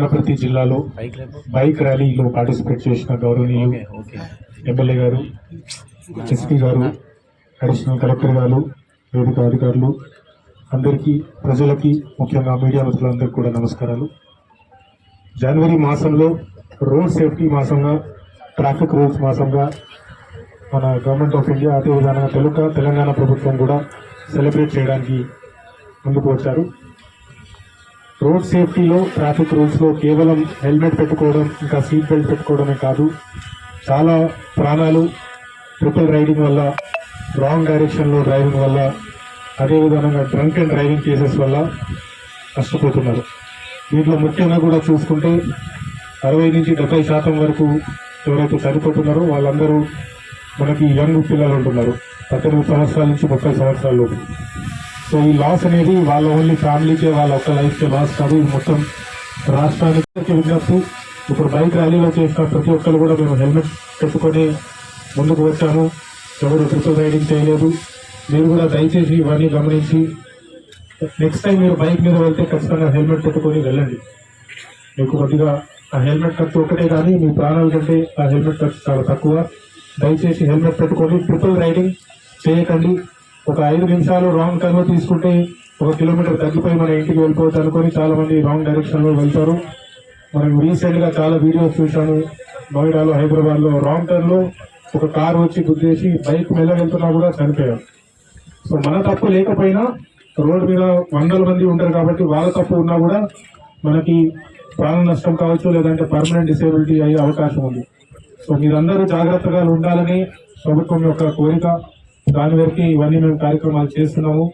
వనపర్తి జిల్లాలో బైక్ ర్యాలీలో పార్టిసిపేట్ చేసిన గౌరవనీయులు ఎమ్మెల్యే గారు ఎస్పీ గారు అడిషనల్ కలెక్టర్ గారు వేదిక అధికారులు అందరికీ ప్రజలకి ముఖ్యంగా మీడియా మిత్రులందరికీ కూడా నమస్కారాలు. జనవరి మాసంలో రోడ్ సేఫ్టీ మాసంగా ట్రాఫిక్ రూల్స్ మాసంగా మన గవర్నమెంట్ ఆఫ్ ఇండియా అదే విధంగా తెలుగు తెలంగాణ ప్రభుత్వం కూడా సెలబ్రేట్ చేయడానికి ముందుకు వచ్చారు. రోడ్ సేఫ్టీలో ట్రాఫిక్ రూల్స్లో కేవలం హెల్మెట్ పెట్టుకోవడం ఇంకా సీట్ బెల్ట్ పెట్టుకోవడమే కాదు చాలా ప్రాణాలు ట్రిపుల్ రైడింగ్ వల్ల రాంగ్ డైరెక్షన్లో డ్రైవింగ్ వల్ల అదేవిధంగా డ్రంక్ అండ్ డ్రైవింగ్ కేసెస్ వల్ల నష్టపోతున్నారు. దీంట్లో ముఖ్యంగా కూడా చూసుకుంటే అరవై నుంచి డెబ్బై శాతం వరకు ఎవరైతే చనిపోతున్నారో వాళ్ళందరూ మనకి యంగ్ పిల్లలు ఉంటున్నారు. పద్దెనిమిది సంవత్సరాల నుంచి ముప్పై సంవత్సరాల లోపు. సో ఈ లాస్ అనేది వాళ్ళ ఓన్లీ ఫ్యామిలీకే వాళ్ళ ఒక్క లైఫ్కే లాస్ కాదు. ఇది మొత్తం రాష్ట్రానికి విజ్ఞప్తి. ఇప్పుడు బైక్ ర్యాలీలో చేసిన ప్రతి ఒక్కరు కూడా మేము హెల్మెట్ పెట్టుకొని ముందుకు వచ్చాము. ఎవరు ట్రిపుల్ రైడింగ్ చేయలేదు. మీరు కూడా దయచేసి ఇవన్నీ గమనించి నెక్స్ట్ టైం మీరు బైక్ మీద వెళ్తే ఖచ్చితంగా హెల్మెట్ పెట్టుకొని వెళ్ళండి. మీకు కొద్దిగా ఆ హెల్మెట్ ఖర్చు ఒకటే కానీ మీ ప్రాణాల కంటే ఆ హెల్మెట్ ఖర్చు చాలా తక్కువ. దయచేసి హెల్మెట్ పెట్టుకొని ట్రిపుల్ రైడింగ్ చేయకండి. ఒక ఐదు నిమిషాలు రాంగ్ టర్న్ తీసుకుంటే ఒక కిలోమీటర్ తగ్గిపోయి మన ఇంటికి వెళ్ళిపోవచ్చు అనుకొని చాలా మంది రాంగ్ డైరెక్షన్లో వెళ్తారు. మనం రీసెంట్గా చాలా వీడియోస్ చూశాను. నోయిడాలో హైదరాబాద్లో రాంగ్ టర్న్లో ఒక కార్ వచ్చి గుద్దేసి బైక్ మెల్ల వెళ్తున్నా కూడా చనిపోయారు సో మన తప్పు లేకపోయినా రోడ్డు మీద వందల మంది ఉంటారు కాబట్టి వాళ్ళ తప్పు ఉన్నా కూడా మనకి ప్రాణ నష్టం కావచ్చు లేదంటే పర్మనెంట్ డిసేబిలిటీ అయ్యే అవకాశం ఉంది. సో మీరందరూ జాగ్రత్తగా ఉండాలని ప్రభుత్వం యొక్క కోరిక. దాని వరకు ఇవన్నీ మేము కార్యక్రమాలు చేస్తున్నాము.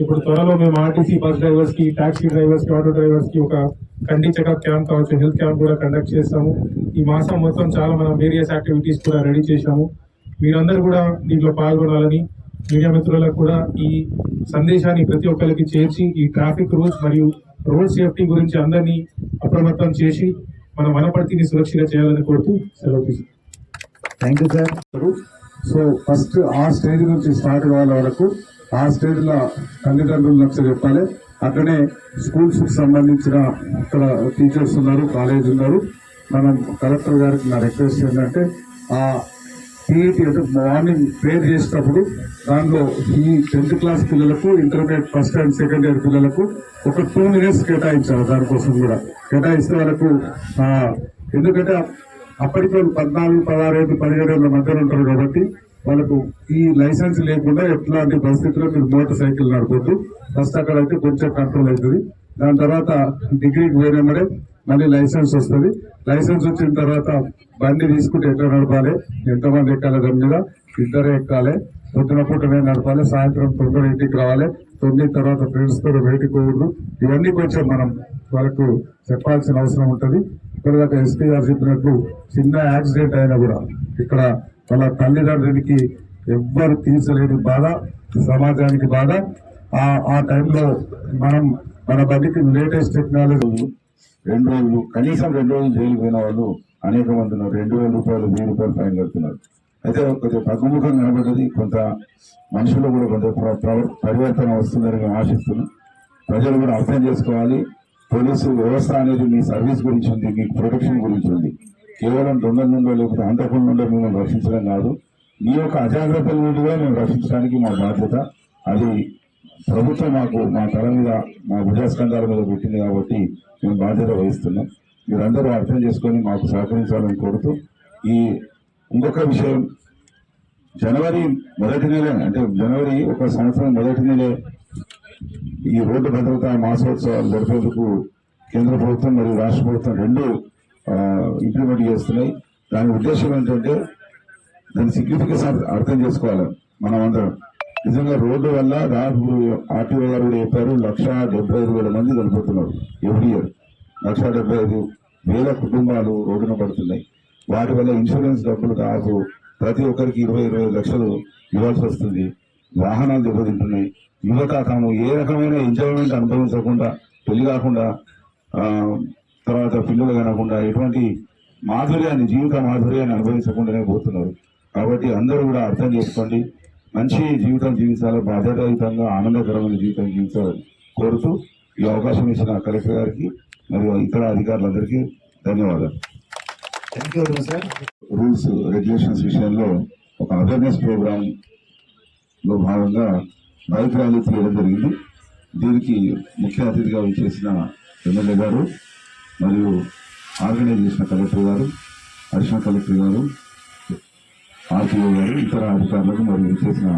ఇప్పుడు త్వరలో మేము ఆర్టీసీ బస్ డ్రైవర్స్కి టాక్సీ డ్రైవర్స్కి ఆటో డ్రైవర్స్కి ఒక కండి చెకప్ క్యాంప్ కావచ్చు హెల్త్ క్యాంప్ కూడా కండక్ట్ చేస్తాము. ఈ మాసం మొత్తం చాలా మనం వేరియస్ యాక్టివిటీస్ కూడా రెడీ చేశాము. మీరందరూ కూడా దీంట్లో పాల్గొనాలని మీడియా మిత్రులకు కూడా ఈ సందేశాన్ని ప్రతి ఒక్కరికి చేర్చి ఈ ట్రాఫిక్ రూల్స్ మరియు రోడ్ సేఫ్టీ గురించి అందరినీ అప్రమత్తం చేసి మన వనపర్తిని సురక్షిత చేయాలని కోరుతూ సెలవు thank you sir so first ఆ స్టేజ్ నుంచి స్టార్ట్ కావాలి వరకు ఆ స్టేజ్లో తల్లిదండ్రులు నచ్చ చెప్పాలి. అక్కడే స్కూల్స్కి సంబంధించిన అక్కడ టీచర్స్ ఉన్నారు కాలేజ్ ఉన్నారు. మనం కలెక్టర్ గారికి నా రిక్వెస్ట్ ఏంటంటే ఆ పీఈటీ అంటే మార్నింగ్ ప్రేర్ చేసేటప్పుడు దానిలో ఈ టెన్త్ క్లాస్ పిల్లలకు intermediate first and second year పిల్లలకు ఒక టూ మినిట్స్ కేటాయించాలి దానికోసం కూడా. కేటాయిస్తే వాళ్ళకు ఎందుకంటే అప్పటికే పద్నాలుగు పదహారు ఐదు పదిహేడు ఏళ్ళ మధ్యలో ఉంటారు కాబట్టి వాళ్ళకు ఈ లైసెన్స్ లేకుండా ఎట్లాంటి పరిస్థితుల్లో మీరు మోటార్ సైకిల్ నడపొద్దు. ఫస్ట్ అక్కడ అయితే కొంచెం కంట్రోల్ అవుతుంది. దాని తర్వాత డిగ్రీకి పోయినమ్మడే మళ్ళీ లైసెన్స్ వస్తుంది. లైసెన్స్ వచ్చిన తర్వాత బండి తీసుకుంటే ఎట్లా నడపాలి? ఎంతమంది ఎక్కాలి దాని మీద? ఇద్దరే ఎక్కాలి. పొద్దున పూటనే నడపాలి. సాయంత్రం తొందర ఇంటికి రావాలి. తొమ్మిది తర్వాత ఫ్రెండ్స్తో బయటకు పోవద్దు. ఇవన్నీ కొంచెం మనం వాళ్ళకు చెప్పాల్సిన అవసరం ఉంటుంది. ఇక్కడ ఎస్పీ గారు చెప్పినట్టు చిన్న యాక్సిడెంట్ అయినా కూడా ఇక్కడ వాళ్ళ తల్లిదండ్రులకి ఎవ్వరు తీర్చలేని బాధ సమాజానికి బాధ. ఆ ఆ టైంలో మనం మన బడికి లేటెస్ట్ టెక్నాలజీ రెండు రోజులు కనీసం రెండు రోజులు జైలు పోయిన వాళ్ళు అనేక మంది ఉన్నారు. రెండు వేల రూపాయలు వెయ్యి రూపాయలు ఫైన్ కడుతున్నారు. అయితే కొంచెం పగ్గుముఖం కనబడ్డది. కొంత మనుషులు కూడా కొంత పరివర్తన వస్తుందని మేము ఆశిస్తున్నాం. ప్రజలు కూడా అర్థం చేసుకోవాలి. పోలీసు వ్యవస్థ అనేది మీ సర్వీస్ గురించి ఉంది మీ ప్రొటెక్షన్ గురించి ఉంది. కేవలం దొంగల నుండో లేకపోతే అంతకుల నుండో మిమ్మల్ని రక్షించడం కాదు. మీ యొక్క అజాగ్రత్తల నుండి కూడా మేము రక్షించడానికి మా బాధ్యత. అది ప్రభుత్వం మాకు మా తల మీద మా భుజాస్కంధాల మీద పెట్టింది కాబట్టి మేము బాధ్యత వహిస్తున్నాం. మీరందరూ అర్థం చేసుకొని మాకు సహకరించాలని కోరుతూ ఈ ఇంకొక విషయం. జనవరి మొదటి నెల అంటే జనవరి ఒక సంవత్సరం మొదటి నెలే ఈ రోడ్డు భద్రత మాసోత్సవాలు జరిపేందుకు కేంద్ర ప్రభుత్వం మరియు రాష్ట్ర ప్రభుత్వం రెండు ఇంప్లిమెంట్ చేస్తున్నాయి. దాని ఉద్దేశం ఏంటంటే దాని సిగ్నిఫికెన్స్ అర్థం చేసుకోవాలి మనం అందరం. నిజంగా రోడ్డు వల్ల దాదాపు ఆర్టీఓ గారు కూడా చెప్పారు లక్ష డెబ్బై ఐదు వేల మంది చనిపోతున్నారు ఎవ్రీ ఇయర్. లక్ష డెబ్బై ఐదు వేల కుటుంబాలు రోడ్డున పడుతున్నాయి. వాటి వల్ల ఇన్సూరెన్స్ డబ్బులు కాదు ప్రతి ఒక్కరికి ఇరవై ఇరవై లక్షలు ఇవ్వాల్సి వస్తుంది. వాహనాలు దెబ్బతింటున్నాయి. యువత తాము ఏ రకమైన ఎంజాయ్మెంట్ అనుభవించకుండా పెళ్ళి కాకుండా తర్వాత పిల్లలు కనకుండా ఎటువంటి మాధుర్యాన్ని జీవిత మాధుర్యాన్ని అనుభవించకుండానే పోతున్నారు. కాబట్టి అందరూ కూడా అర్థం చేసుకోండి. మంచి జీవితం జీవించాలి బాధ్యతాయుతంగా ఆనందకరమైన జీవితం జీవించాలని కోరుతూ ఈ అవకాశం ఇచ్చిన కలెక్టర్ గారికి మరియు ఇతర అధికారులందరికీ ధన్యవాదాలు. Thank you sir rules regulations విషయంలో ఒక అవేర్నెస్ ప్రోగ్రామ్లో భాగంగా బైక్ ర్యాలీ తీయడం జరిగింది. దీనికి ముఖ్య అతిథిగా చేసిన ఎమ్మెల్యే గారు మరియు ఆర్గనైజ్ చేసిన కలెక్టర్ గారు అడిషనల్ కలెక్టర్ గారు ఆర్టీఓ గారు ఇతర అధికారులకు మరియు చేసిన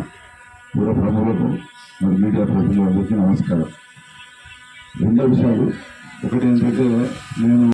పూర్వ ప్రముఖులకు మరి మీడియా ప్రతినిధులందరికీ నమస్కారం. రెండో విషయాలు ఒకటి ఏంటంటే నేను